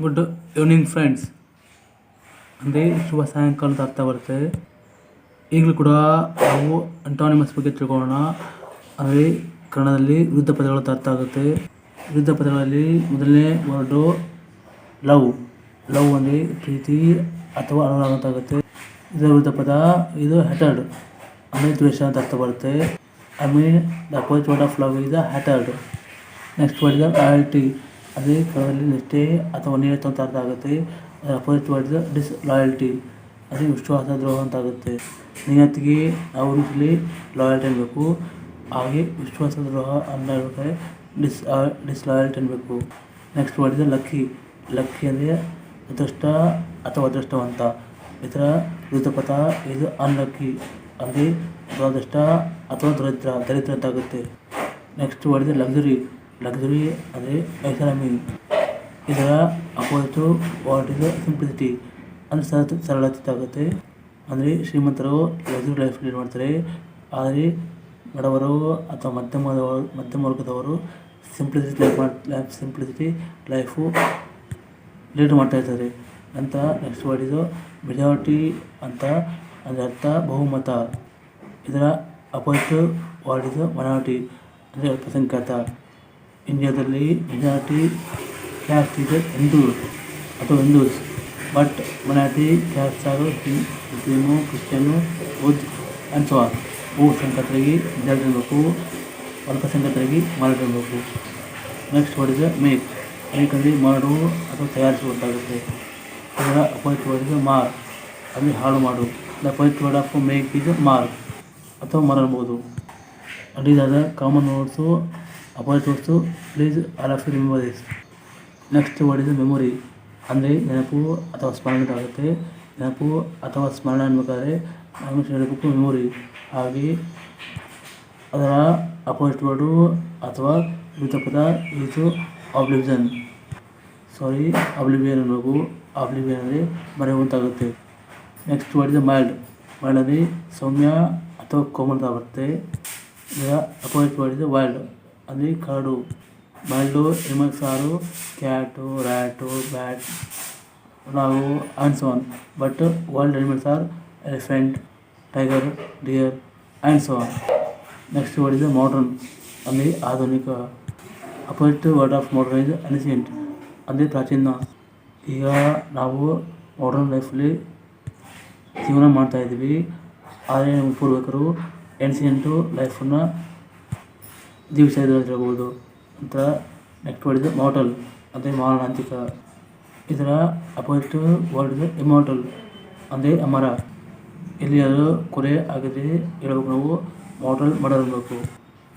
Good evening friends ಅಂದರೆ ಶುಭ ಸಾಯಂಕಾಲದ ಅರ್ಥ ಬರುತ್ತೆ. ಈಗಲೂ ಕೂಡ ನಾವು ಅಂಟಾನಿಮಸ್ ಬಗ್ಗೆ ತಿಳ್ಕೊಳ್ಳೋಣ. ಅಂದರೆ ಕನ್ನಡದಲ್ಲಿ ವಿರುದ್ಧ ಪದಗಳ ಅರ್ಥ ಆಗುತ್ತೆ. ವಿರುದ್ಧ ಪದಗಳಲ್ಲಿ ಮೊದಲನೇ ವರ್ಡು ಲವ್. ಲವ್ ಅಂದರೆ ಪ್ರೀತಿ ಅಥವಾ ಅನುರಾಗ ಅಂತ ಆಗುತ್ತೆ. ಇದರ ವಿರುದ್ಧ ಪದ ಇದು ಹೆಟರ್ಡ್ ಅಂದರೆ ದ್ವೇಷ ಅಂತ ಅರ್ಥ ಬರುತ್ತೆ. I mean the opposite word of love is hatred next word is loyalty ಅದೇ ಕಾಲದಲ್ಲಿ ನಿಷ್ಠೆ ಅಥವಾ ನಿಯತ ಅಂತ ಅರ್ಥ ಆಗುತ್ತೆ ಅಪೋಸಿಟ್ ವರ್ಡ್ ಡಿಸ್ ಲಾಯಲ್ಟಿ ಅದೇ ವಿಶ್ವಾಸ, ದ್ರೋಹ ಅಂತ ಆಗುತ್ತೆ ನಿಯತ್ತಿಗೆ ಇಲ್ಲಿ ಲಾಯಲ್ಟಿ ಅನ್ನಬೇಕು ಹಾಗೆ ವಿಶ್ವಾಸ, ದ್ರೋಹ ಅನ್ನಬೇಕಾದ್ರೆ ಡಿಸ್ ಡಿಸ್ ಲಾಯಲ್ಟಿ ಅನ್ನಬೇಕು ನೆಕ್ಸ್ಟ್ ವರ್ಡ್ ಲಕ್ಕಿ. ಲಕ್ಕಿ ಅಂದರೆ ಅದೃಷ್ಟ ಅಥವಾ ಅದೃಷ್ಟವಂತ. ಇದರ ವಿರುದ್ಧ ಪದ ಇದು ಅನ್ಲಕ್ಕಿ. ಅಂದರೆ ದುರದೃಷ್ಟ ಅಥವಾ ದರಿದ್ರ ದರಿದ್ರ ಅಂತ ಆಗುತ್ತೆ ನೆಕ್ಸ್ಟ್ ವರ್ಡ್ ಇದೆ ಲಕ್ಸುರಿ ಅಂದರೆ ಎಕನಾಮಿ ಇದರ ಅಪೋಸಿಟು ವಾಟ್ ಇಸ್ ಸಿಂಪ್ಲಿಸಿಟಿ? ಅಂದರೆ ಸರಳ ಸರಳತೆ ಆಗುತ್ತೆ ಅಂದರೆ ಶ್ರೀಮಂತರು ಲಕ್ಸುರಿ ಲೈಫ್ ಲೀಡ್ ಮಾಡ್ತಾರೆ. ಆದರೆ ಬಡವರು ಅಥವಾ ಮಧ್ಯಮದವರು ಮಧ್ಯಮ ವರ್ಗದವರು simplicity life life simplicity life lead ಮಾಡ್ತಾ ಇರ್ತಾರೆ. ಅಂತ ನೆಕ್ಸ್ಟ್ ವರ್ಡ್ ಇದು ಮೆಜಾರಿಟಿ ಅಂತ ಅದರ ಅರ್ಥ ಬಹುಮತ. ಇದರ ಅಪೋಸಿಟ್ ವರ್ಡ್ ಇದು ಮೈನಾರಿಟಿ ಅಂದರೆ ಅಲ್ಪಸಂಖ್ಯಾತ. ಇಂಡಿಯಾದಲ್ಲಿ ಮೆಜಾರಿಟಿ ಕ್ಯಾಸ್ಟ್ ಇದೆ ಹಿಂದೂ ಅಥವಾ Hindus but minority caste are Muslim Christian ಬೌದ್ಧ ಆ್ಯಂಡ್ ಸೊ ಆನ್ ಬಹುಸಂಖ್ಯಾತರಿಗೆ ಮೆಜಾರಿಟಿ ಇರಬೇಕು ಅಲ್ಪಸಂಖ್ಯಾತರಿಗೆ ಮರಾಠಿ ಇರಬೇಕು ನೆಕ್ಸ್ಟ್ ವರ್ಡ್ ಇದೆ ಮೇಕ್ ಮೇಕ್ ಮಾಡು ಅಥವಾ ತಯಾರಿಸುವಂತಾಗುತ್ತೆ. ಅದರ ಇದೆ ಮಾರ್ ಅಲ್ಲಿ ಹಾಳು ಮಾಡು. The opposite word of make ಇದು ಮಾರ್ ಅಥವಾ ಮರಬಹುದು and common are opposite words please all of remember this next word is memory ಅಂದರೆ ನೆನಪು ಅಥವಾ ಸ್ಮರಣೆ ಆಗುತ್ತೆ. ನೆನಪು ಅಥವಾ ಸ್ಮರಣೆ ಅನ್ಬೇಕಾದ್ರೆ ನಾವು ಹೇಳಬೇಕು ಮೆಮೊರಿ ಹಾಗೆ ಅದರ ಅಪೋಸಿಟ್ ವರ್ಡು ಅಥವಾ ವಿರುದ್ಧ ಪದ ಇದು ಆಬ್ಲಿವಿಷನ್ ಸಾರಿ ಆಬ್ಲಿವಿಯನ್ ಅನ್ನಬೇಕು ಆಬ್ಲಿವಿಯನ್ ಅಂದರೆ ಮರೆಯುವಂತಾಗುತ್ತೆ. Next word is mild mild ಅಂದರೆ ಸೌಮ್ಯ ಅಥವಾ ಕೋಮಲ್ ಬರುತ್ತೆ ಇದರ ಅಪೋಸಿಟ್ ವರ್ಡ್ ಇಸ್ ವೈಲ್ಡ್ ಅಂದರೆ ಕಾಡು animals are cat, rat, bat ನಾವು and so on but wild animals are elephant tiger deer and so on next word is modern ಅಲ್ಲಿ ಆಧುನಿಕ opposite word of modern is ancient ಅಂದರೆ ಪ್ರಾಚೀನ. ಈಗ ನಾವು modern ಲೈಫಲ್ಲಿ ಜೀವನ ಮಾಡ್ತಾಯಿದ್ದೀವಿ ಆದರೆ ನಮ್ಮ ಪೂರ್ವಿಕರು ಎನ್ಸಿಯಂಟು ಲೈಫನ್ನು ಅಂತ ಹೇಳ್ಬೋದು ನಂತರ ನೆಕ್ಸ್ಟ್ ವರ್ಡ್ ಇದು ಮಾರ್ಟಲ್ ಅಂದರೆ ಮಾರಣಾಂತಿಕ ಇದರ ಅಪೋಸಿಟ್ ವರ್ಡ್ ಇದು ಇಮಾರ್ಟಲ್ ಅಂದರೆ ಅಮರ. ಇಲ್ಲಿ ಅದು ಕೊಲೆ ಆಗಿದೆ ಹೇಳ್ಬೇಕು ನಾವು ಮಾರ್ಟಲ್ ಮರ್ಡರ್ ಅನ್ಬೇಕು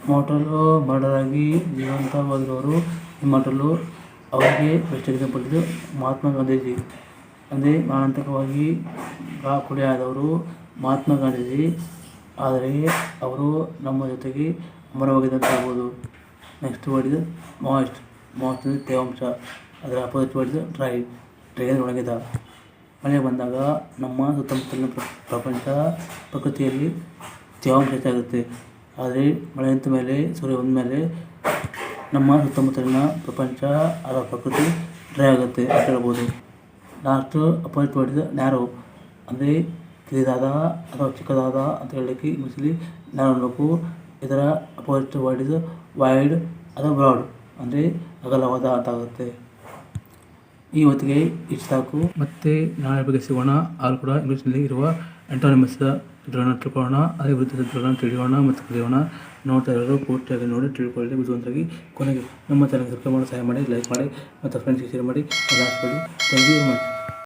ಮಾರ್ಟಲು ಮರ್ಡರ್ ಆಗಿ ಜೀವಂತವಾಗಿರೋರು ಇಮಾರ್ಟಲ್ಲು ಅವರಿಗೆ ಬೆಸ್ಟ್ ಎಕ್ಸಾಂಪಲ್ ಮಹಾತ್ಮ ಗಾಂಧೀಜಿ. ಅಂದರೆ ಮಾರಣಾಂತಿಕವಾಗಿ ಕೊಲೆ ಆದವರು ಮಹಾತ್ಮ ಗಾಂಧೀಜಿ. ಆದರೆ ಅವರು ನಮ್ಮ ಜೊತೆಗೆ ಅಮರವಾಗಿದ್ದಂತ ಹೇಳ್ಬೋದು ನೆಕ್ಸ್ಟ್ ವರ್ಡ್ ಇದು ಮಾಯ್ಸ್ಟ್ ಮಾಯ್ಸ್ಟ್ ಅಂದರೆ ತೇವಾಂಶ. ಅದರ ಅಪೋಸಿಟ್ ವರ್ಡ್ ಇದು ಡ್ರೈ ಡ್ರೈ ಒಣಗಿದ. ಮಳೆ ಬಂದಾಗ ನಮ್ಮ ಸುತ್ತಮುತ್ತಲಿನ ಪ್ರಪಂಚ ಪ್ರಕೃತಿಯಲ್ಲಿ ತೇವಾಂಶ ಹೆಚ್ಚಾಗುತ್ತೆ. ಆದರೆ ಮಳೆ ನಿಂತ ಮೇಲೆ, ಸೂರ್ಯ ಬಂದ ಮೇಲೆ ನಮ್ಮ ಸುತ್ತಮುತ್ತಲಿನ ಪ್ರಪಂಚ ಅದರ ಪ್ರಕೃತಿ ಡ್ರೈ ಆಗುತ್ತೆ ಅಂತ ಹೇಳ್ಬೋದು. ಲಾಸ್ಟು ಅಪೋಸಿಟ್ ವರ್ಡ್ ಇದು ನ್ಯಾರೋ ಅಂದರೆ ಕಿರಿದಾದ ಅಥವಾ ಚಿಕ್ಕದಾದ ಅಂತ ಹೇಳಲಿಕ್ಕೆ ಇಂಗ್ಲೀಷಲ್ಲಿ ನ್ಯಾರೋ ಅನ್ನಬೇಕು ಇದರ ಅಪೋಸಿಟ್ ವರ್ಡ್ ಇದು ವೈಡ್ ಅಥವಾ ಬ್ರಾಡ್ ಅಂದರೆ ಅಗಲವಾದ ಅಂತ ಆಗುತ್ತೆ. ಈ ಹೊತ್ತಿಗೆ ಇಷ್ಟು ಸಾಕು. ಮತ್ತೆ ನಾಳೆ ಬಗ್ಗೆ ಸಿಗೋಣ. ಆದರೂ ಕೂಡ ಇಂಗ್ಲೀಷ್ನಲ್ಲಿ ಇರುವ ಎಂಟೋನಮಿಸ್ ಇದನ್ನು ತಿಳ್ಕೊಳ್ಳೋಣ. ಅದೇ ವಿರುದ್ಧ ಶಬ್ದಗಳನ್ನು ತಿಳಿಯೋಣ ಮತ್ತು ಕಲಿಯೋಣ. ನೋಡ್ತಾ ಇರೋರು ಪೂರ್ತಿಯಾಗಿ ನೋಡಿ ತಿಳ್ಕೊಳ್ಳಿ ಬುದ್ಧಿವಂತರಾಗಿ ಕೊನೆಗೆ ನಮ್ಮ ಚಾನಲ್ ಸಬ್ಸ್ಕ್ರೈಬ್ ಮಾಡಿ ಸಹಾಯ ಮಾಡಿ ಲೈಕ್ ಮಾಡಿ ಮತ್ತು ಫ್ರೆಂಡ್ಸ್ಗೆ ಶೇರ್ ಮಾಡಿ. ಮಾಡಿ ಥ್ಯಾಂಕ್ ಯು ಮಚ್